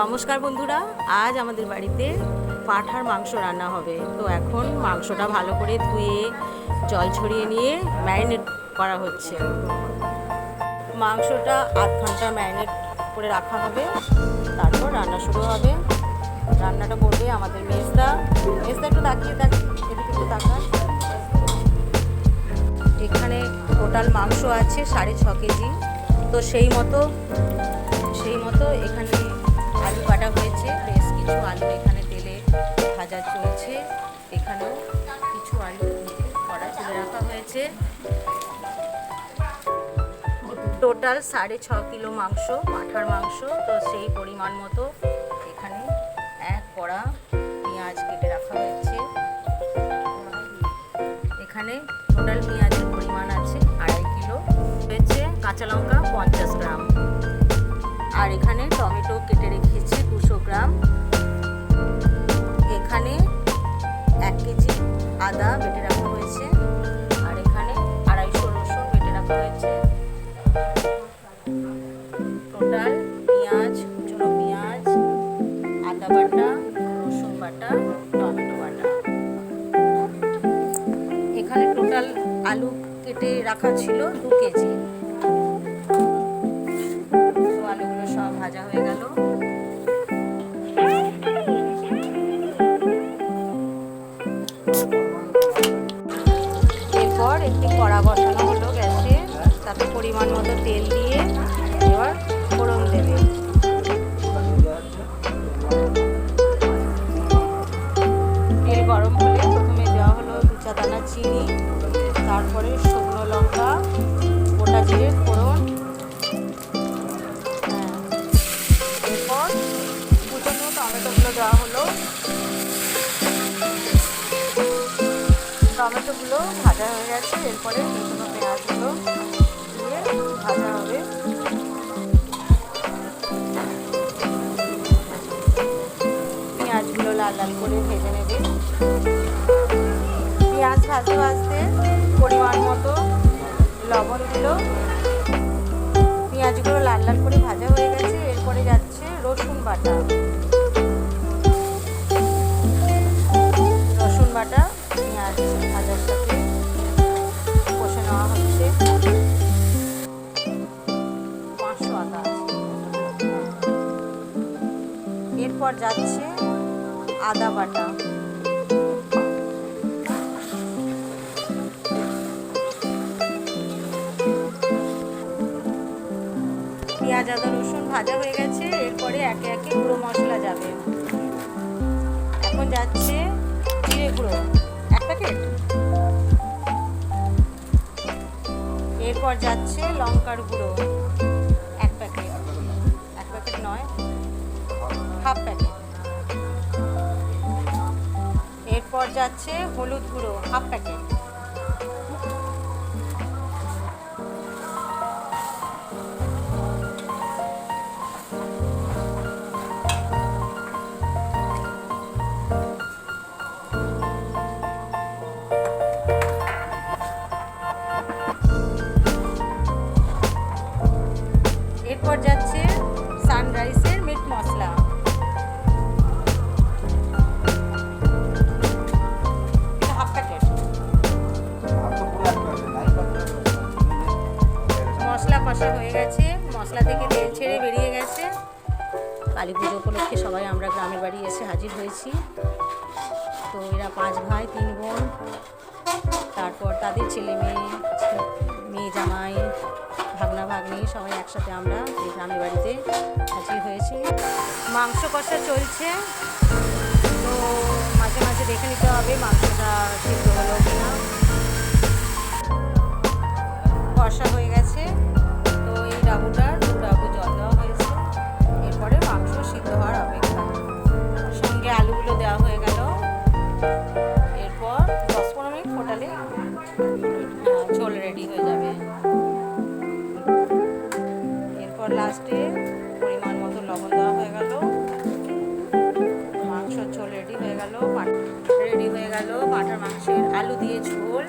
নমস্কার বন্ধুরা, আজ আমাদের বাড়িতে পাঁঠার মাংস রান্না হবে। তো এখন মাংসটা ভালো করে ধুয়ে, জল ছড়িয়ে নিয়ে ম্যারিনেট করা হচ্ছে। মাংসটা আধ ঘণ্টা ম্যারিনেট করে রাখা হবে, তারপর রান্না শুরু হবে। রান্নাটা করবে আমাদের মেজদা। মেজদা একটু তাকিয়ে তাক এদিকে একটু তাকান। এখানে টোটাল মাংস আছে সাড়ে ছ কেজি। তো সেই মতো সেই মতো এখানে টোটাল সাড়ে ছ কিলো মাংস, মাঠার মাংস, তো সেই পরিমাণ মতো এখানে এক কড়া পেঁয়াজ কেটে রাখা হয়েছে। এখানে টোটাল পেঁয়াজের পরিমাণ আছে আড়াই কিলো। হয়েছে কাঁচা লঙ্কা পঞ্চাশ গ্রাম। আর এখানে টমেটো কেটে রেখেছি আলু কেটে রাখা ছিল দু কেজি। আলুগুলো সব ভাজা হয়ে গেল। এরপর একটি কড়া বসানো হলো গ্যাসে। তাতে পরিমাণ মতো তেল দিয়ে এবার তারপরে শুকনো লঙ্কা, গোটা জিরে, ফোড়ন। হ্যাঁ। এরপর কুচনো টমেটোগুলো দেওয়া হলো। টমেটোগুলো ভাজা হয়ে গেছে। এরপরে কুচনো পেঁয়াজগুলো দিয়ে ভাজা হবে। পেঁয়াজগুলো লাল লাল করে ভেজে নেবে। পেঁয়াজ ভাজতে ভাজতে লবণ দিল। পেঁয়াজগুলো লাল লাল করে ভাজা হয়ে গেছে। এরপরে যাচ্ছে রসুন বাটা। রসুন বাটা, পেঁয়াজ ভাজার সাথে কষে নেওয়া হচ্ছে। পাঁচশো আদা। এরপর যাচ্ছে আদা বাটা। যাচ্ছে জিরে গুঁড়ো এক প্যাকেট এরপর যাচ্ছে লঙ্কার গুঁড়ো, এক প্যাকেট এক প্যাকেট নয় হাফ প্যাকেট এরপর যাচ্ছে হলুদ গুঁড়ো হাফ প্যাকেট কষা হয়ে গেছে। মশলা থেকে তেল ছেড়ে বেরিয়ে গেছে। কালী পুজো উপলক্ষে সবাই আমরা গ্রামের বাড়ি এসে হাজির হয়েছি। তো এরা পাঁচ ভাই, তিন বোন। তারপর তাদের ছেলে মেয়ে মেয়ে জামাই, ভাগনা ভাগ্নি সবাই একসাথে আমরা এই গ্রামের বাড়িতে হাজির হয়েছি। মাংস কষা চলছে। তো মাঝে মাঝে দেখে নিতে হবে মাংসটা সিদ্ধ হলো কিনা। এরপর লাস্টে পরিমাণ মতো লবণ দেওয়া হয়ে গেল। মাংস ঝোল রেডি হয়ে গেল রেডি হয়ে গেল পাঁঠার মাংসের আলু দিয়ে ঝোল।